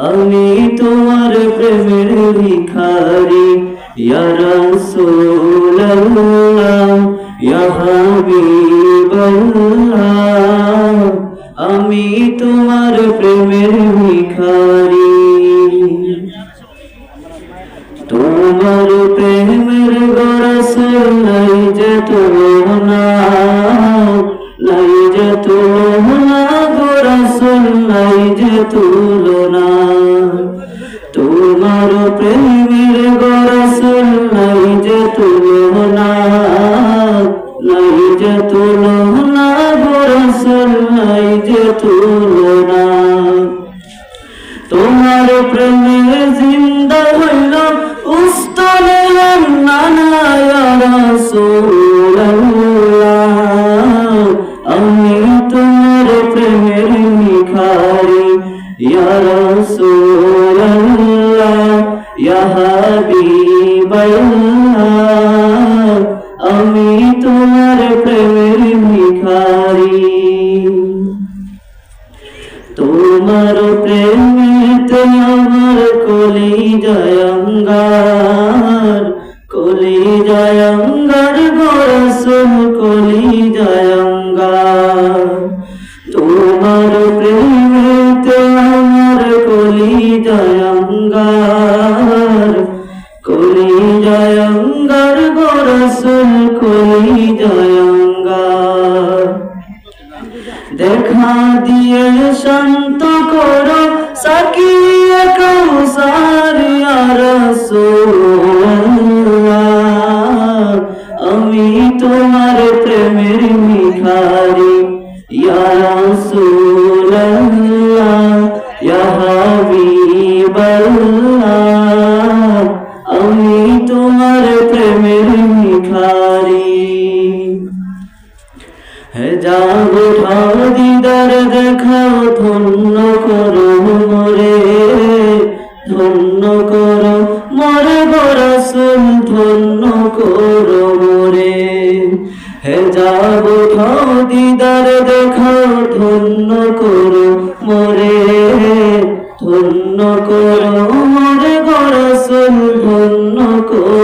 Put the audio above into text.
আমি তোমার প্রেমের ভিখারি আমি তোমার প্রেমের ভিখারি। তোমার প্রেমের গরসল নাই যে তুলনা নাই যে নাই যে তুলনা। তোমার প্রেমের গরসল নাই যে তুলনা, নাই যে তুলনা গরসল নাই যে তুলনা। তোমার প্রেমে জিন্দা হইল উস্তলে আমি তোমার প্রেমেতে আমার কলি জয়ঙ্গার কলি জয়ঙ্গার গোরসুল কলি জয়ঙ্গার তোমার প্রেমেতে আমার কলি জয়ঙ্গার কলি জয়ঙ্গার গোরসুল কলি জয়ঙ্গার দিয়ে শান্ত করো, সাকিয়ে কৌসার ইয়া রাসূলুল্লাহ আমি তোমার প্রেমের ভিখারি, ইয়া রাসূলুল্লাহ, ইয়া হাবিবাল্লাহ। আমি তোমার প্রেমের যাব দিদার, দেখাও ধন্য করো মরে। ধন্য করো মরে বরসুল ধন্য করো মরে। হে যাব দিদার, দেখাও ধন্য করো মরে। ধন্য করো মরে বরসুল ধন্য করো